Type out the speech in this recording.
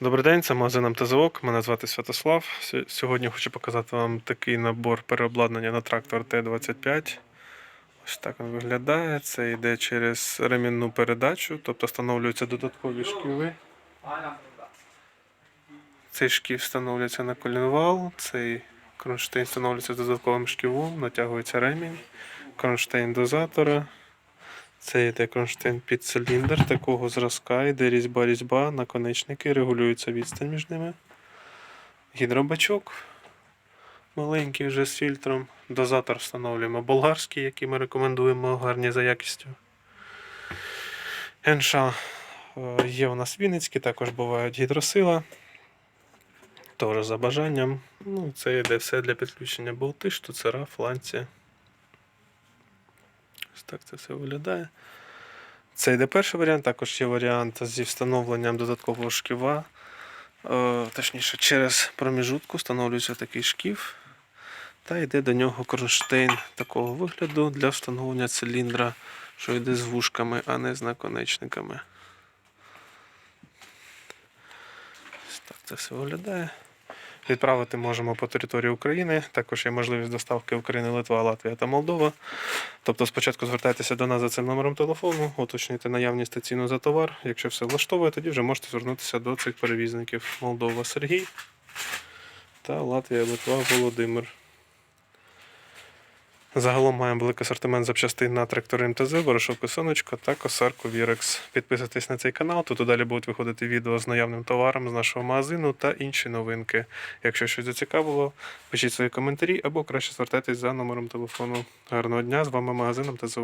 Добрий день, це магазин МТЗОК. Мене звати Святослав. Сьогодні хочу показати вам такий набор переобладнання на трактор Т-25. Ось так він виглядає. Це йде через ремінну передачу, тобто встановлюються додаткові шківи. Цей шків встановлюється на колінвал, цей кронштейн встановлюється додатковим шківом, натягується ремінь, кронштейн дозатора. Це йде кронштейн під циліндр такого зразка, йде різьба різьба, наконечники, регулюється відстань між ними. Гідробачок маленький вже з фільтром. Дозатор встановлюємо болгарський, який ми рекомендуємо, гарні за якістю. НШ е, є у нас Вінницькі, також бувають гідросила. Теж за бажанням. Ну, це йде все для підключення болти, штуцера, фланці. Так це все виглядає. Це йде перший варіант, також є варіант зі встановленням додаткового шківа. Е, точніше, через проміжутку встановлюється такий шків. Та йде до нього кронштейн такого вигляду для встановлення циліндра, що йде з вушками, а не з наконечниками. Так це все виглядає. Відправити можемо по території України. Також є можливість доставки України, Литва, Латвія та Молдова. Тобто спочатку звертайтеся до нас за цим номером телефону, уточнюйте наявність та ціну за товар. Якщо все влаштовує, тоді вже можете звернутися до цих перевізників Молдова Сергій та Латвія, Литва Володимир. Загалом маємо великий асортимент запчастин на трактори МТЗ, ворошилку сонечко та косарку Вірекс. Підписуйтесь на цей канал, тут далі будуть виходити відео з наявним товаром з нашого магазину та інші новинки. Якщо щось зацікавило, пишіть свої коментарі або краще звертайтесь за номером телефону. Гарного дня! З вами магазин МТЗ.